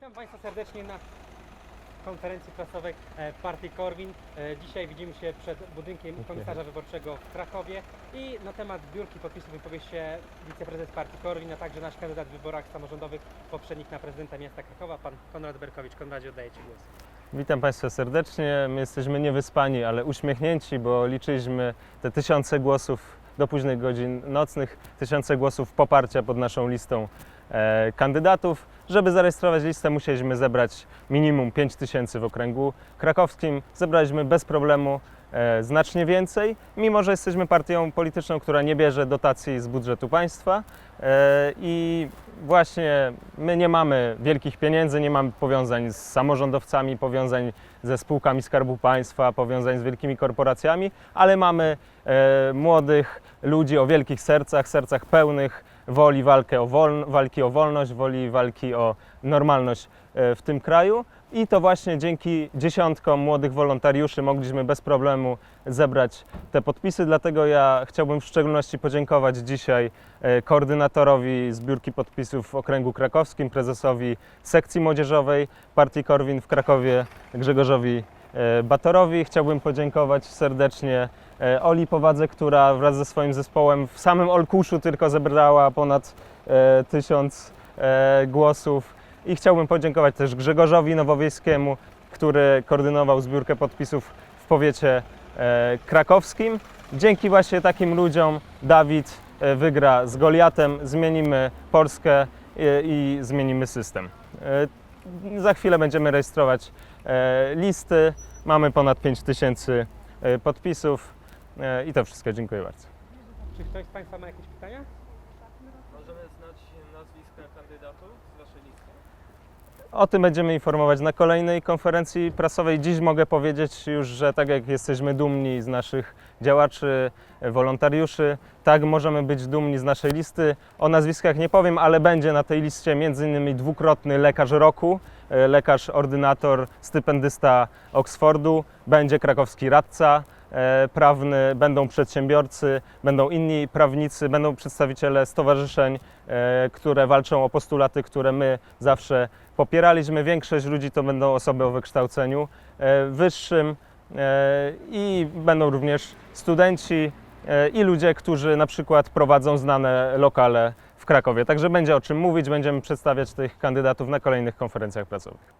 Witam Państwa serdecznie na konferencji prasowej e, partii Korwin. E, Dzisiaj widzimy się przed budynkiem komisarza wyborczego w Krakowie i na temat biurki podpisów wypowie się wiceprezes partii Korwin, a także nasz kandydat w wyborach samorządowych poprzednik na prezydenta miasta Krakowa, pan Konrad Berkowicz. Konradzie, oddaję Ci głos. Witam Państwa serdecznie. My jesteśmy niewyspani, ale uśmiechnięci, bo liczyliśmy te tysiące głosów do późnych godzin nocnych, tysiące głosów poparcia pod naszą listą e, kandydatów. Żeby zarejestrować listę, musieliśmy zebrać minimum 5 tysięcy w okręgu krakowskim. Zebraliśmy bez problemu znacznie więcej, mimo że jesteśmy partią polityczną, która nie bierze dotacji z budżetu państwa. E, I właśnie my nie mamy wielkich pieniędzy, nie mamy powiązań z samorządowcami, powiązań ze spółkami Skarbu Państwa, powiązań z wielkimi korporacjami, ale mamy e, młodych ludzi o wielkich sercach, sercach pełnych woli walkę o walki o wolność, woli walki o normalność e, w tym kraju. I to właśnie dzięki dziesiątkom młodych wolontariuszy mogliśmy bez problemu zebrać te podpisy. Dlatego ja chciałbym w szczególności podziękować dzisiaj e, koordynatorowi zbiórki podpisów w okręgu krakowskim, prezesowi sekcji młodzieżowej Partii Korwin w Krakowie Grzegorzowi Batorowi. Chciałbym podziękować serdecznie e, Oli Powadze, która wraz ze swoim zespołem w samym Olkuszu tylko zebrała ponad e, tysiąc e, głosów. I chciałbym podziękować też Grzegorzowi Nowowiejskiemu, który koordynował zbiórkę podpisów w powiecie e, krakowskim. Dzięki właśnie takim ludziom Dawid e, wygra z Goliatem, zmienimy Polskę i, i zmienimy system. Za chwilę będziemy rejestrować e, listy. Mamy ponad 5 tysięcy e, podpisów e, i to wszystko. Dziękuję bardzo. Czy ktoś z Państwa ma jakieś pytania? Możemy znać nazwiska kandydatów z Waszej listy? O tym będziemy informować na kolejnej konferencji prasowej. Dziś mogę powiedzieć już, że tak jak jesteśmy dumni z naszych działaczy, wolontariuszy, tak możemy być dumni z naszej listy. O nazwiskach nie powiem, ale będzie na tej liście m.in. dwukrotny lekarz roku, e, lekarz ordynator, stypendysta Oxfordu, będzie krakowski radca prawny, będą przedsiębiorcy, będą inni prawnicy, będą przedstawiciele stowarzyszeń, e, które walczą o postulaty, które my zawsze popieraliśmy. Większość ludzi to będą osoby o wykształceniu e, wyższym e, i będą również studenci e, i ludzie, którzy na przykład prowadzą znane lokale w Krakowie. Także będzie o czym mówić, będziemy przedstawiać tych kandydatów na kolejnych konferencjach prasowych.